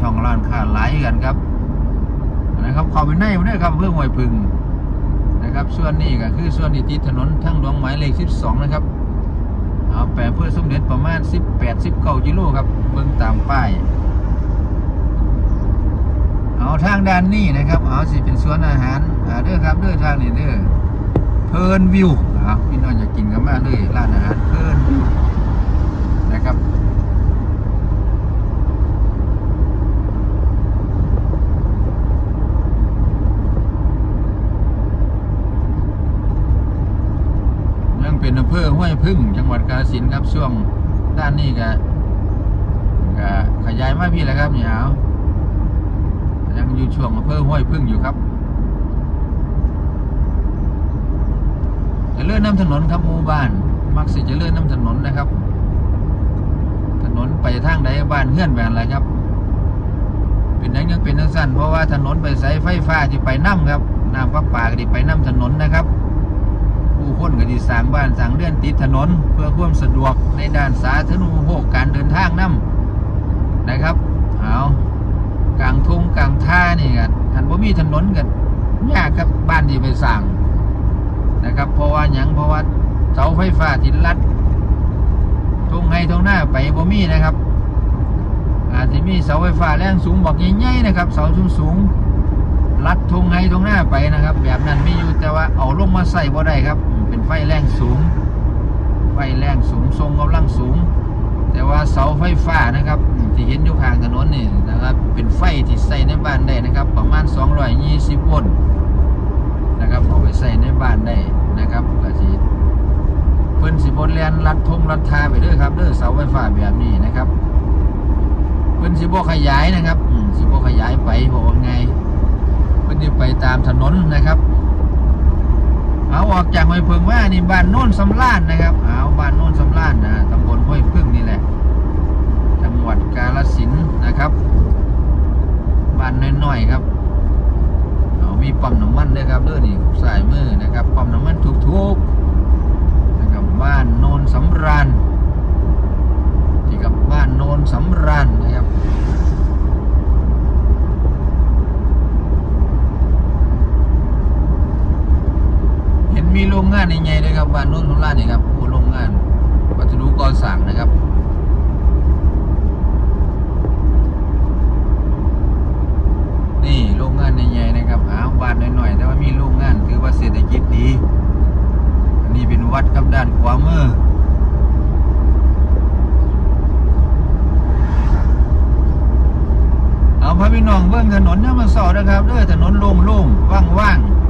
ช่องร้านค้าหลายกันครับนะครับเข้าไปในมาด้วยครับอำเภอหวยพึ่งนะครับส่วนนี้ก็คือส่วนที่ติดถนนทางหลวงหมายเลข 12 นะครับเอาแปลเพื่อสมเด็จประมาณ 18 19กิโลครับเบิ่งตามป้ายเอาทางด้านนี้นะครับ เอาสิเป็นสวนอาหารอ่าเด้อครับเด้อทางนี้เด้อเพลินวิวอ่าพี่น้องอยากกินกันมาเลยร้านอาหารเพลินวิวนะครับ เป็นอำเภอห้วยพึ่ง จังหวัดกาฬสินธุ์ครับช่วงด้านนี้ก็ก็ขยายมาพี่แล้วครับเนี่ยเอายังอยู่ช่วงอำเภอห้วยพึ่งอยู่ครับจะเลื่อนน้ำถนนครับหมู่บ้าน มักสิจะเลื่อนน้ำถนนนะครับ ถนนไปทางใดบ้านเฮือนแบบอะไรครับ เป็นยังยังเป็นทั้งสั้นเพราะว่าถนนไปสายไฟฟ้าที่ไปน้ำครับน้ำประปาก็ที่ไปน้ำถนนนะครับ ผู้คนก็ดีสร้างบ้านสร้างเรือนติดถนน เพื่อความสะดวกในด้านสาธารณูปโภคการเดินทางน้ำนะครับเอากลางทุ่งกลางท่านี่กันทันว่ามีถนนกันยากครับบ้านที่ไปสั่งนะครับ เพราะว่าหยังเพราะว่าเสาไฟฟ้าที่ลัดทุ่งให้ทุ่งหน้าไปบ่มีนะครับ อาจจะมีเสาไฟฟ้าแรงสูงบอกใหญ่ๆนะครับเสาสูงสูงลัดทุ่งให้ทุ่งหน้าไปนะครับ แบบนั้นมีอยู่แต่ว่าเอาลงมาใส่บ่ได้ครับ เป็นไฟแรงสูง ไฟแรงสูงทรงกำลังสูง แต่ว่าเสาไฟฟ้านะครับที่เห็นอยู่ข้างถนนนี่นะครับ เป็นไฟที่ใส่ในบ้านได้นะครับ ประมาณ 220โวลต์นะครับเอาไปใส่ในบ้านได้นะครับก็สิเพิ่นสิบนแลนรัดทงรัดทาไปเด้อครับเด้อเสาไฟฟ้าแบบนี้นะครับเพิ่นสิบขยายนะครับสิบขยายไปเพราะว่าไงเพิ่นสิไปตามถนนนะครับ เอาออกจากห้วยพึ่งว่านี่บ้านโน่นสำล้านนะครับเอาบ้านโน่นสำล้านนะตำบลห้วยพึ่งนี่แหละ จังหวัดกาฬสินธุ์นะครับ บ้านน้อยๆครับเอามีปั๊มน้ำมันด้วยครับเด้อนี่สายมือนะครับปั๊มน้ำมันทุกๆนะครับบ้านโน่นสำราญที่กับบ้านโน่นสำราญนะครับ เห็น มีโรงงานใหญ่ๆเลยครับบ้านโน้นของร้านนี่ครับโอ้โรงงานวัสดุก่อสร้างนะครับนี่โรงงานใหญ่ๆนะครับอ้าวบ้านน้อยๆแต่ว่ามีโรงงานถือว่าเศรษฐกิจดีอันนี้เป็นวัดครับด้านขวามือเอาพระพี่น้องเบื้องถนนเนี่ยมาสอนะครับเด้อถนนโล่งๆว่างๆ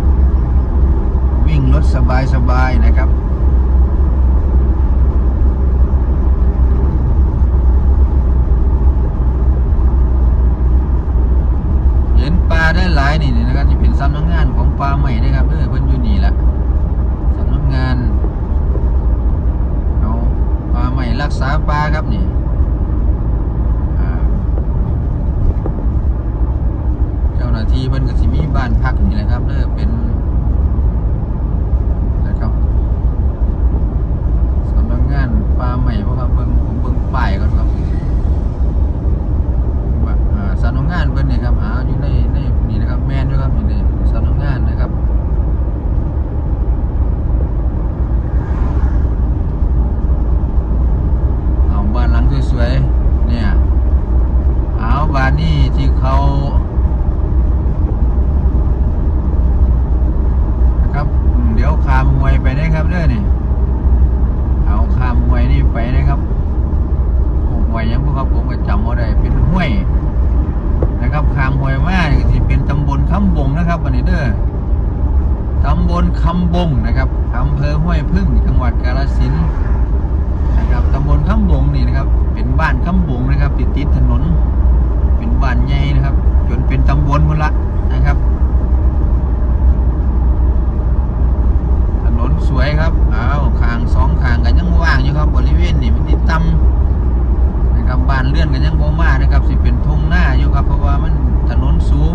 วิ่งรถสบายๆนะครับเห็นปลาได้หลายนี่นะครับจะเป็นสำนักงานของปลาใหม่นะครับเออเพิ่นอยู่นี่แหละสำนักงานเอาปลาใหม่รักษาปลาครับนี่เจ้าหน้าที่เพิ่นก็สิมีบ้านพักนี่แหละครับเด้อเป็นนะครับสำนักงานปลาใหม่เพราะครับเบิ่งผมเบิ่งป้ายก่อนครับ ว่าอ่าสำนักงานเพิ่นนี่ครับหาอยู่ในในนี่นะครับ แม่นด้วยครับนี่สำนักงานนะครับ เอาบ้านหลังสวยๆเนี่ยเอาบ้านนี่ที่เขานะครับอืมเดี๋ยวขามมวยไปได้ครับเด้อนี่ เอาขามมวยนี่ไปนะครับโอ้มวยยังพวกครับผมก็จำว่าได้เป็นห้วย นะครับขามห้วยมาที่เป็นตำบงนะครับวันนี้เด้อตำบลคำบงนะครับอำเภอห้วยพึ่งจังหวัดกาฬสินธุ์นะครับตำบลคำบงนี่นะครับเป็นบ้านคำบงนะครับ ติดติดถนน เป็นบ้านใหญ่นะครับ จนเป็นตำบลหมดละนะครับ ถนนสวยครับอ้าวคางสองคางกันยังว่างอยู่ครับบริเวณนี่มันติดต่ำนะครับบ้านเลื่อนกันยังบ่มานะครับสิเป็นทุ่งหน้าอยู่ครับเพราะว่ามันถนนสูง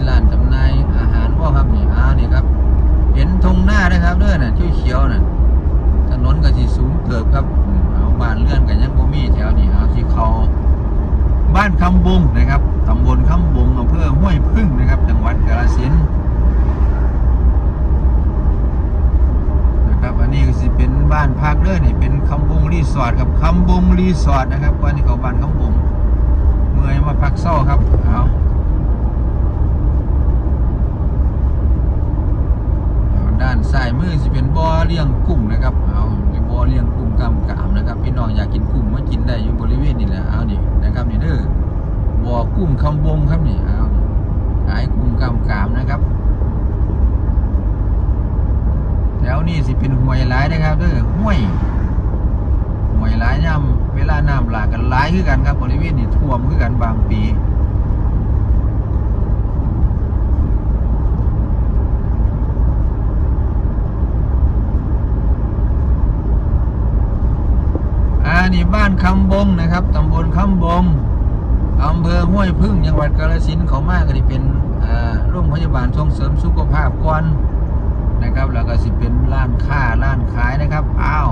เอาอันร้านจำหน่ายอาหารบ่ครับนี่เอานะครับเด้อน่ะเขียวๆน่ะถนนก็สิสูงเติบครับเอาบ้านเลื่อนกันยังบ่มีแถวนี้เอาที่เขาบ้านคำบุงนะครับตำบลคำบุงอำเภอห้วยพึ่งนะครับ จังหวัดกาฬสินธุ์นะครับอันนี้ก็สิเป็นบ้านพักเด้อนี่เป็นคำบุงรีสอร์ทครับคำบุงรีสอร์ทนะครับวันนี้เขาบ้านคำบุงเมื่อยมาพักเศร้าครับเอา ด้านซ้ายมือจะเป็นบ่อเลี้ยงกุ้งนะครับ เอาเป็นบ่อเลี้ยงกุ้งกำกามนะครับ พี่น้องอยากกินกุ้งมากินได้อยู่บริเวณนี้แหละเอานี่นะครับนี่เด้อบ่อกุ้งคำบงครับนี่เอาขายกุ้งกำกามนะครับแถวนี้สิเป็นห้วยหลายนะครับเด้อห้วยห้วยหลายย่ำเวลาน้ำหลากกันหลายคือกันครับบริเวณนี้ท่วมคือกันบางปี อ่า นี่บ้านคำบงนะครับตำบลคำบงอำเภอห้วยพึ่งจังหวัดกาฬสินธุ์เขามากก็จะเป็นอ่าโรงพยาบาลส่งเสริมสุขภาพก่อนนะครับ แล้วก็สิเป็นร้านค้าร้านขายนะครับอ้าว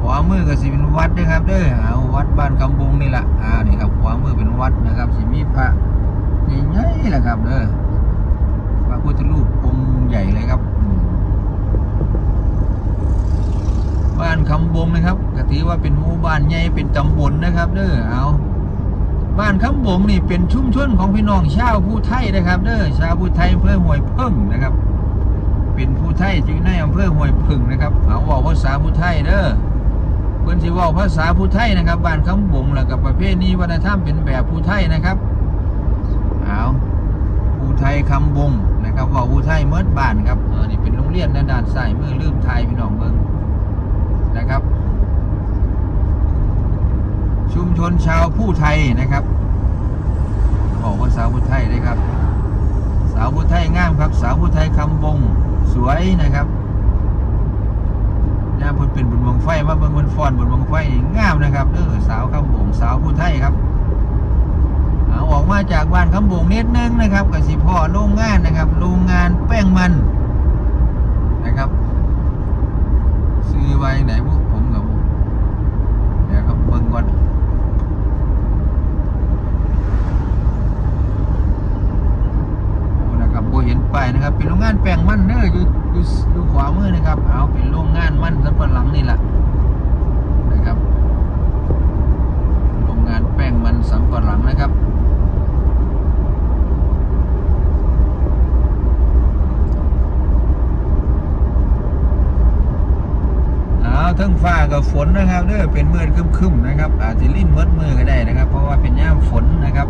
ขวามือก็สิเป็นวัดนะครับเด้อเอาวัดบ้านคำบงนี่แหละอ่านี่ครับขวามือเป็นวัดนะครับสิมีพระใหญ่ๆแหละครับเด้อพระพุทธรูปองค์ใหญ่เลยครับ บ้านคำบงนะครับก็ถือว่าเป็นหมู่บ้านใหญ่เป็นตำบลนะครับ เด้อเอาบ้านคำบงนี่เป็นชุมชนของพี่น้องชาวผู้ไทยนะครับ เด้อชาวผู้ไทยอำเภอห้วยพึ่งนะครับ เป็นผู้ไทยอยู่ในอำเภอห้วยพึ่งนะครับเอาว่าภาษาผู้ไทยเด้อเพิ่อนสิเว้าภาษาผู้ไทยนะครับ บ้านคำบงแล้วกับประเภทนี้วัฒนธรรมเป็นแบบผู้ไทยนะครับเอาผู้ไทยคำบงนะครับว่าผู้ไทยเมิดบ้านครับเออนี่เป็นโรงเรียนในด้านซ้ายมือลืมไทยพี่น้องเบิ่ง นะครับ ชุมชนชาวผู้ไทยนะครับบอกว่าสาวผู้ไทยเลยครับ สาวผู้ไทยงามครับ สาวผู้ไทยคำบงสวยนะครับน่าพิ่นเป็นบุญบังไฟมาบิ่งบนฟอนบนบังไฟงามนะครับเด้อสาวคำบงสาวผู้ไทยครับอออกมาจากบ้านคำบงนิดนึงนะครับกับสิพ่อโรงงานนะครับโรงงานแป้งมันนะครับ ซื้อไว้ไหนพวกผมกับเดี๋ยวครับเบิ่งก่อนนะครับโบเห็นป้ายนะครับ เป็นโรงงานแป้งมันเด้ออยู่อยู่อยู่ขวามือนะครับ เอาเป็นโรงงานมันสำปะหลังนี่แหละนะครับ โรงงานแป้งมันสำปะหลังนะครับ เอาทั้งฟ้ากับฝนนะครับเด้อเป็นมืดครึมๆนะครับ อาจจะลิ้นเมดมือก็ได้นะครับ เพราะว่าเป็นย่ามฝนนะครับ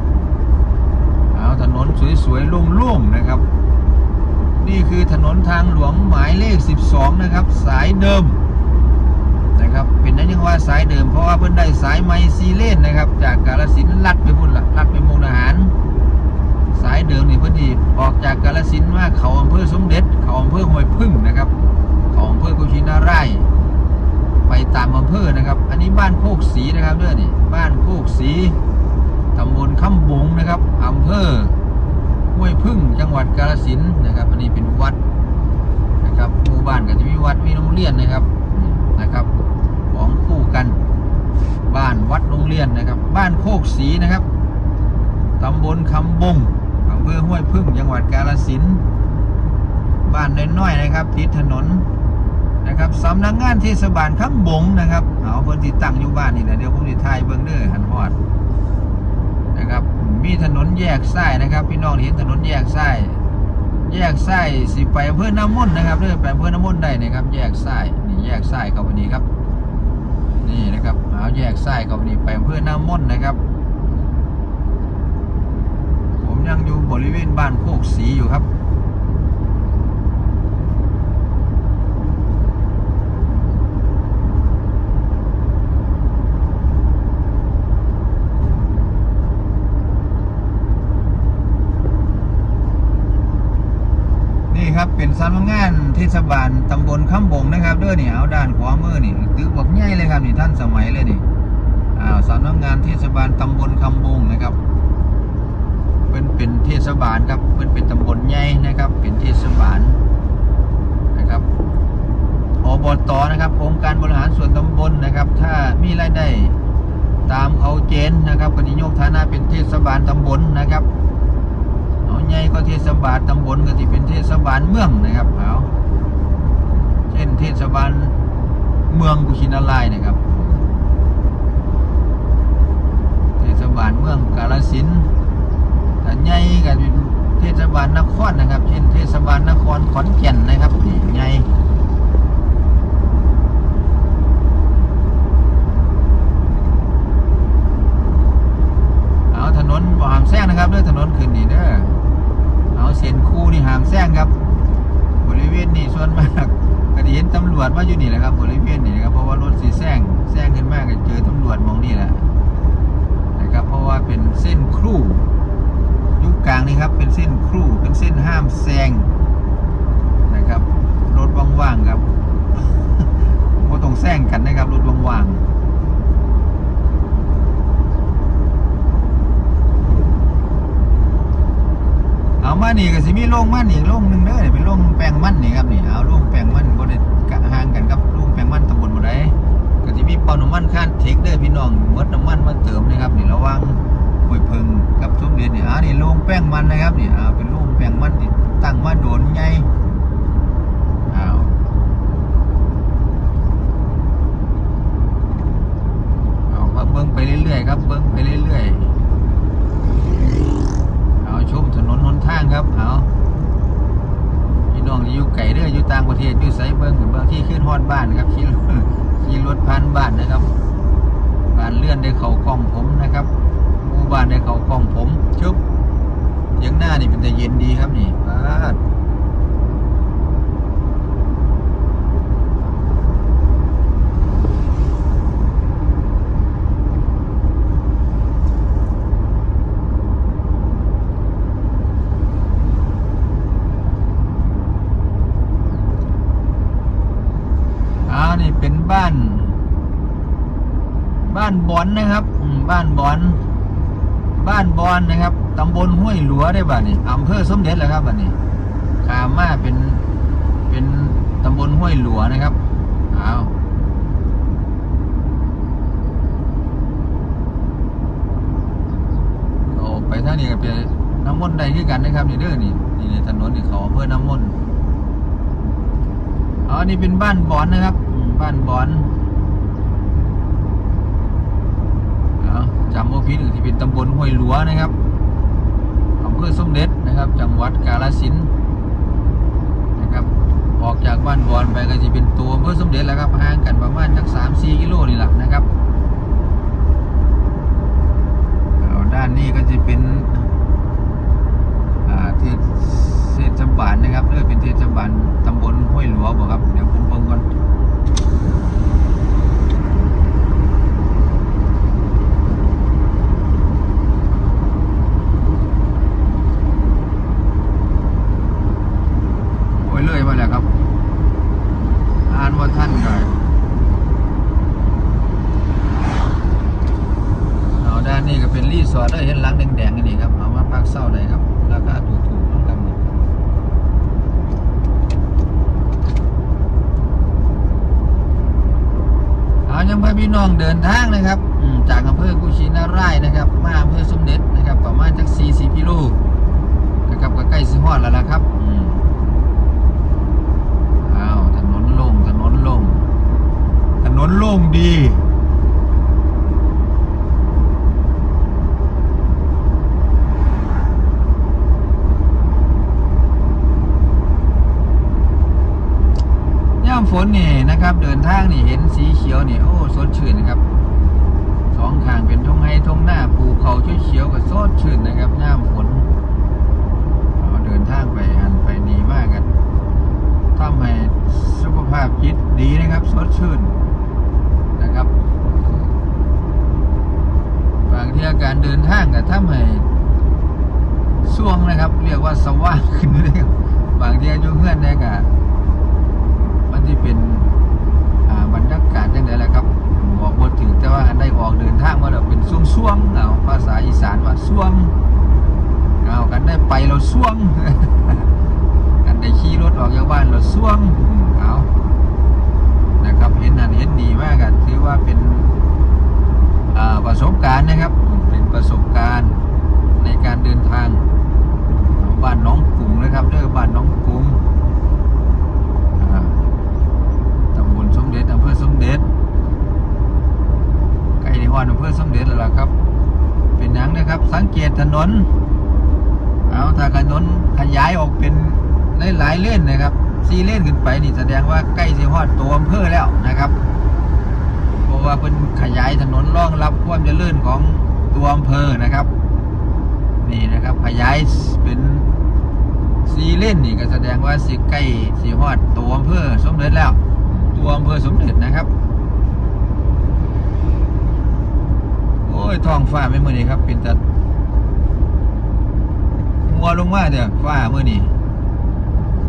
เอาถนนสวยๆโล่งๆนะครับ นี่คือถนนทางหลวงหมายเลข 12 นะครับ สายเดิมนะครับ เป็นนั้นยังว่าสายเดิมเพราะว่าเพิ่นได้สายไมซีเลนนะครับ จากกาลสินลัดไปพุ่นละลัดไปมุกดาหาร สายเดิมนี่เพิ่นดีออกจากกาลสินว่าเขาอำเภอสมเด็จเขาอำเภอห้วยพึ่งนะครับเขาอำเภอกุชินาราย ไปตามอำเภอนะครับ อันนี้บ้านโคกศรีนะครับเด้อนี่บ้านโคกศรีตำบลคำบงนะครับอำเภอห้วยพึ่งจังหวัดกาฬสินธุ์นะครับ อันนี้เป็นวัดนะครับหมู่บ้านก็จะมีวัดมีโรงเรียนนะครับนะครับของคู่กันบ้านวัดโรงเรียนนะครับ บ้านโคกศรีนะครับตำบลคำบงอำเภอห้วยพึ่งจังหวัดกาฬสินธุ์บ้านน้อยๆนะครับ ติดถนน นะครับสำนักงานเทศบาลข้างบงนะครับ เอาเพิ่นที่ตั้งอยู่บ้านนี่แหละเดี๋ยวผมจะถ่ายเบิ่งเด้อหันฮอดนะครับ มีถนนแยกซ้ายนะครับ พี่น้องเห็นถนนแยกซ้ายแยกซ้ายสิไปอำเภอน้ำมนนะครับเด้อไปอำเภอน้ำมนได้นะครับ แยกซ้ายนี่แยกซ้ายเข้าไปนี่ครับ นี่นะครับเอาแยกซ้ายเข้าไปนี่ไปอำเภอน้ำมนนะครับผมยังอยู่บริเวณบ้านโคกศรีอยู่ครับำนักงานเทศบาลตำบลข้าบงนะครับด้อเนี่ยเอาด้านขวามือนี่ตึกบักใหญ่เลยครับนี่ท่านสมัยเลยนี่อ่าสารกงานเทศบาลตำบลข้าบงนะครับ เป็นเป็นเทศบาลครับเป็นเป็นตำบลใหญ่นะครับ เป็นเทศบาลนะครับอบตนะครับองค์การบริหารส่วนตำบลนะครับ ถ้ามีรายได้ตามเอาเจนนะครับก็ฏิโยกฐานะเป็นเทศบาลตำบลนะครับ เอาใหญ่ก็เทศบาลตำบลก็ที่เป็นเทศบาลเมืองนะครับเอาเช่นเทศบาลเมืองกุชินารายนะครับ เทศบาลเมืองกาลสินถ้าใหญ่ก็เป็นเทศบาลนครนะครับ เช่นเทศบาลนครขอนแก่นนะครับนี่ใหญ่เอาถนนบ่หาม แซงนะครับเด้วยถนนขึ้นนี่เด้อเอาเส้นคู่นี่หามแซงครับ บริเวณนี้ส่วนมากก็ได้เห็นตำรวจมาอยู่นี่แหละครับบริเวณนี้นะครับเพราะว่ารถสีแซงแซงขึ้นมากก็เจอตำรวจมองนี่แหละนะครับเพราะว่าเป็นเส้นครูยุคกลางนี่ครับเป็นเส้นครูเป็นเส้นห้ามแซงนะครับรถว่างๆครับก็ต้องแซงกันนะครับรถว่างๆเอามา นี่ก็สิมีโรงมันอีกโรงหนึ่งเด้อนี่เป็นโรงแปลงมันนี่ครับนี่เอาโรงแปลงมันบ่ได้กะห่างกันครับโรงแปลงมันตำบลบ่ได้ก็สิมีปั๊มน้ำมันคันเทคเด้อพี่น้องหมดน้ำมันมาเติมนะครับนี่ระวังห้วยเพิงกับสมเด็จนี่อ่านี่โรงแป้งมันนะครับนี่อ่าเป็นโรงแป้งมันที่ตั้งมาโดนใหญ่อ้าวเอามาเบิ่งไปเรื่อยๆครับเบิ่งไปเรื่อยๆ ชมถนนหนทางครับเอาพี่น้องที่อยู่ไก่เด้ออยู่ต่างประเทศอยู่ไซเบิ่งบางที่ขึ้นฮอดบ้านครับขี่รถขี่รถผ่านบ้านนะครับบ้านเลื่อนได้เขากล้องผมนะครับหมู่บ้านได้เขากล้องผมชุบเทียงหน้านี่เป็นแต่เย็นดีครับนี่บาดอ่านี่เป็นบ้าน บ้านบอนนะครับอืมบ้านบอน บ้านบอนนะครับตำบลห้วยหลัวได้บ้านี่อำเภอสมเด็จแหละครับบ้านี่ขามมาเป็นเป็นตำบลห้วยหลัวนะครับเอาโอไปท่างนี้ก็เป็นน้ำมนต์ใดคือกันนะครับนี่เด้อนี่นี่นี่ถนนนี่เขาอำเภอน้ำมนต์อ๋อนี่เป็นบ้านบอนนะครับ บ้านบอนจำโมพิษที่เป็นตำบลห้วยหลัวนะครับำเภอสมเด็จนะครับ จังหวัดกาฬสินธุ์นะครับออกจากบ้านบอนไปก็จะเป็นตัวอำเภอสมเด็จแล้วครับห่างกันประมาณจักสามสี่กิโลนี่แหละนะครับเอาด้านนี้ก็จะเป็นอ่าเทศเทศบาลนะครับเรียกเป็นเทศบาลตำบลห้วยหลัวบอกครับเดี๋ยวผมเบิ่งก่อน โอ้ยเลยมาแล้วครับ อ่านว่าท่านหน่อยเอาด้านนี้ก็เป็นรีสอร์ทได้เห็นหลังแดงๆกันนี่ครับ เอามาพักเศร้าเลยครับ ราคาถูกๆนะครับนี่ พื่อพี่น้องเดินทางนะครับจากอำเภอกุชินารายนะครับ มาอำเภอสมเด็จนะครับประมาณจาก40กิโลนะครับก็ใกล้สิฮอดแล้วล่ะครับอ้าวถนนโล่งถนนโล่งถนนโล่งดีำฝนนี่นะครับ เดินทางนี่เห็นสีเขียวนี่โอ้สดชื่นนะครับสองข้างเป็นทงไฮทงหน้าภูเขาเขียวๆก็สดชื่นนะครับย่าฝน ประสบการณ์นะครับ เป็นประสบการณ์ในการเดินทางบ้านน้องกุ้งนะครับเด้อบ้านน้องกุ้งตำบลสมเด็จอำเภอสมเด็จใกล้ในฮอนอำเภอสมเด็จแล้วล่ะครับ เป็นหนังนะครับ สังเกตถนนเอาถ้าถนนขยายออกเป็นหลายเล่นนะครับสี่เล่นขึ้นไปนี่แสดงว่าใกล้สิฮอดตัวอำเภอแล้วนะครับ ว่าเป็นขยายถนนรองรับความเจริญของตัวอำเภอนะครับ นี่นะครับขยายเป็นซีเล่นนี่ก็แสดงว่าสิใกล้สิฮอดตัวอำเภอสมเด็จแล้ว ตัวอำเภอสมเด็จนะครับ โอ้ยท้องฟ้าไม่มือนี้ครับ เป็นแต่หัวลงมาเด้อฟ้ามือนี้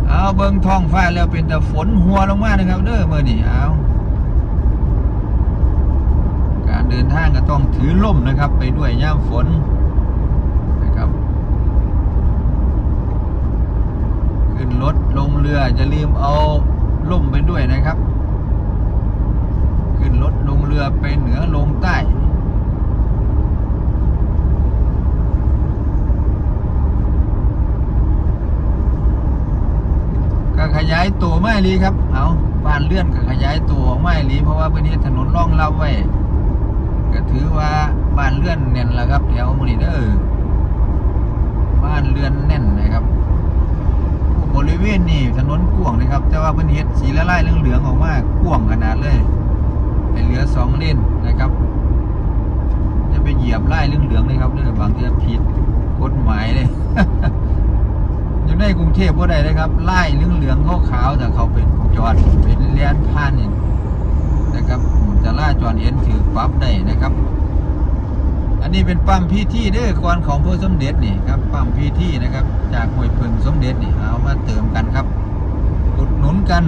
เอาเบิ่งท้องฟ้าแล้วเป็นแต่ฝนหัวลงมานะครับเด้อมือนี้เอา เดินทางก็ต้องถือล่มนะครับ ไปด้วยย่ามฝนนะครับ ขึ้นรถลงเรือจะลืมเอาล่มไปด้วยนะครับ ขึ้นรถลงเรือไปเหนือลงใต้ก็ขยายตัวไม่ลีครับ เอาบานเลื่อนก็ขยายตัวไม่ลีเพราะว่าพื้นที่ถนนร่องเรับไว้ ก็ถือว่าบ้านเลื่อนแน่นแล้วครับแถวมูนีเดอร์บ้านเลื่อนแน่นนะครับบริเวณนี่ถนนกว้างนะครับ แต่ว่าพื้นที่สีละลายเหลืองๆออกมากว้างขนาดเลยเป็นเหลือสองเลนนะครับ จะไปเหยียบไล่เหลืองๆเลยครับเด้อบางทีผิดกฎหมายเลยอยู่ในกรุงเทพบ่ได้เลยครับไล่เหลืองๆขาวๆแต่เขาเป็นจอดเป็นเลียนผ่านนี่ นะครับจะล่าจอดเห็นถือปั๊บได้นะครับ อันนี้เป็นปั๊มพีที่เด้อก่อนของพระสมเด็จนี่ครับปั๊มพีที่นะครับ จากหวยพึงสมเด็จนี่เอามาเติมกันครับอุดหนุนกัน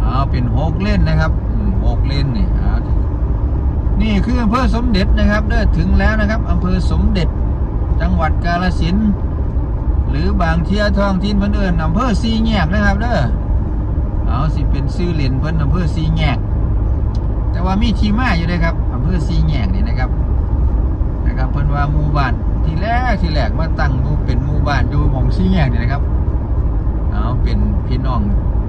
เอาเป็นหกเล่นนะครับหกเล่นนี่นี่คืออำเภอสมเด็จนะครับเด้อถึงแล้วนะครับอำเภอสมเด็จจังหวัดกาฬสินธุ์ หรือบางเที่ยท้องถิ่นเพิ่นเอิ้นอำเภอสีแยกนะครับเด้อเอาสิเป็นชื่อเล่นเพิ่นอำเภอสีแยก แต่ว่ามีทีมาอยู่เลยครับอำเภอสีแยกนี่นะครับนะครับเพิ่นว่าหมู่บ้านที่แรกที่แรกมาตั้งมูเป็นหมู่บ้านอยู่หมองสีแยกนี่นะครับเอาเป็นพี่น้อง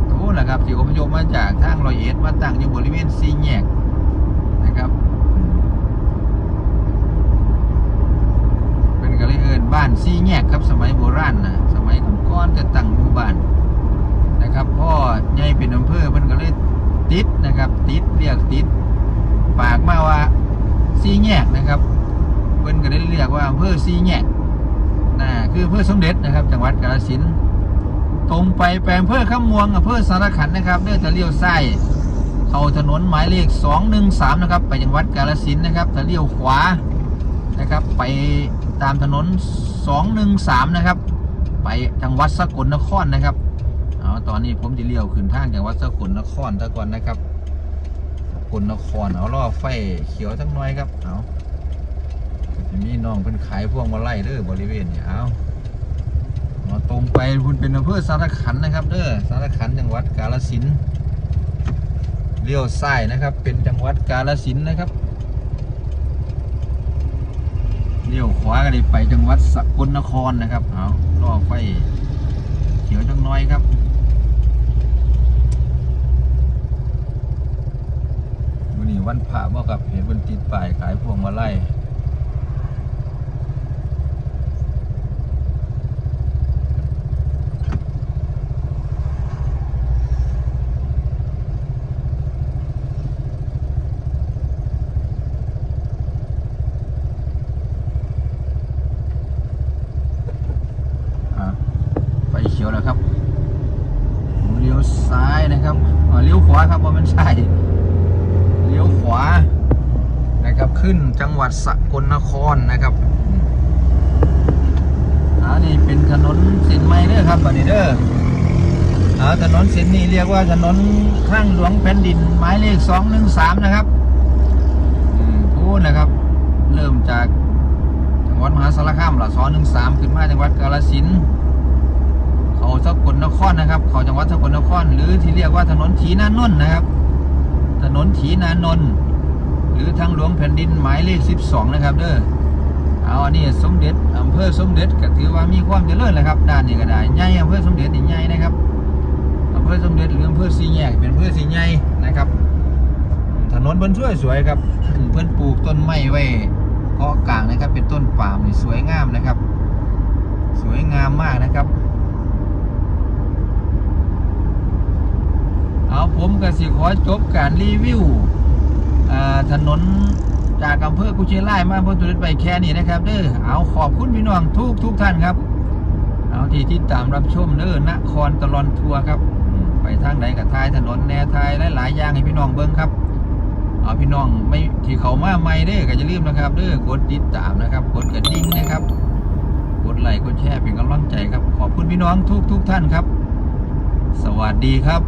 โอ้แหละครับที่อพยพมาจากทางรอยเอ็ดมาตั้งอยู่บริเวณสีแยกนะครับเป็นก็เลยเอิน บ้านสีแยกครับสมัยโบราณนะสมัยก่อนจะตั้งหมู่บ้านนะครับพ่อใหญ่เป็นอำเภอเพิ่นก็เลยติดนะครับติดเรียกติด ปากมาว่าสีแยกนะครับเพิ่นก็เลยเรียกว่าอำเภอสีแยกนะคืออำเภอสมเด็จนะครับ จังหวัดกาฬสินธุ์ตรงไปแปลงอำเภอข้ามวงอำเภอสารขันนะครับเนื่อจะเลี้ยวซ้ายเข้าถนนหมายเลข 213 นะครับ ไปจังหวัดกาฬสินธุ์นะครับจะเลี้ยวขวานะครับ ไป ตามถนน 213 นะครับ ไปจังหวัดสกลนครนะครับเอาตอนนี้ผมจะเลี้ยวขึ้นทางจังหวัดสกลนครซะก่อนนะครับสกลนครเอาล่อไฟเขียวทั้งน้อยครับเอาจะมีน้องเป็นขายพวงมาไล่เด้อบริเวณเนี่ยเอามาตรงไปคุณเป็นอำเภอสารขันนะครับเด้อสารขันจังหวัดกาฬสินธุ์เลี้ยวซ้ายนะครับ เป็นจังหวัดกาฬสินธุ์นะครับ เลี้ยวขวาก็ได้ไปจังหวัดสกลนครนะครับเอาล่อไฟเขียวจังน้อยครับวันนี้วันพระบ่กับเห็นบนติดป้ายขายพวงมาลัย อ่าไฟเขียวแล้วครับผมเลี้ยวซ้ายนะครับอ่าเลี้ยวขวาครับว่ามันใช่เลี้ยวขวานะครับขึ้นจัง หวัดสกลนครนะครับอืมอ่านี่เป็นถนนเส้นใหม่เด้อครับบัดนี้เด้ออ่าถนนเส้นนี้เรียกว่าถนนข้างหลวงแผ่นดินหมายเลขสองหนึ่งสามนะครับพูดนะครับ เริ่มจากจังหวัดมหาสารคามหละสอหนึ่งสามขึ้นมาจังหวัดกาฬสินธุ์เขาสกลนครนะครับ เขาจังหวัดสกลนคร หรือที่เรียกว่าถนนถีนานนท์นะครับ ถนนถีนานนท์ หรือทางหลวงแผ่นดินหมายเลขสิบสองนะครับเด้อเอาอันนี้สมเด็จอำเภอสมเด็จก็ถือว่ามีความเจริญแหละครับด้านนี้ก็ได้ใหญ่อำเภอสมเด็จนี่ใหญ่นะครับอำเภอสมเด็จหรืออำเภอสีแยกเป็นอำเภอสีใหญ่นะครับ ถนนบนช่วยสวยครับเพื่อนปลูกต้นไม้ไว้เกาะกลางนะครับ เป็นต้นปาล์มนี่สวยงามนะครับ สวยงามมากนะครับ เอาผมก็สิขอจบการรีวิว ถนนจากอำเภอกุชิไลมาอำเภอตุลิตไปแค่นี้นะครับเด้อเอาขอบคุณพี่น้องทุกทุกท่านครับ เอาที่ติดตามรับชมเด้อนครตลอนทัวร์ครับ ไปทางไหนกับทายถนนแนวทายหลายๆอย่างให้พี่น้องเบิ้งครับเอาพี่น้องไม่ที่เขามาใหม่เด้อก็อย่าลืมนะครับเด้อกดติดตามนะครับกดกระดิ่งนะครับกดไลค์กดแชร์เป็นกำลังใจครับ ขอบคุณพี่น้องทุกทุกท่านครับ สวัสดีครับ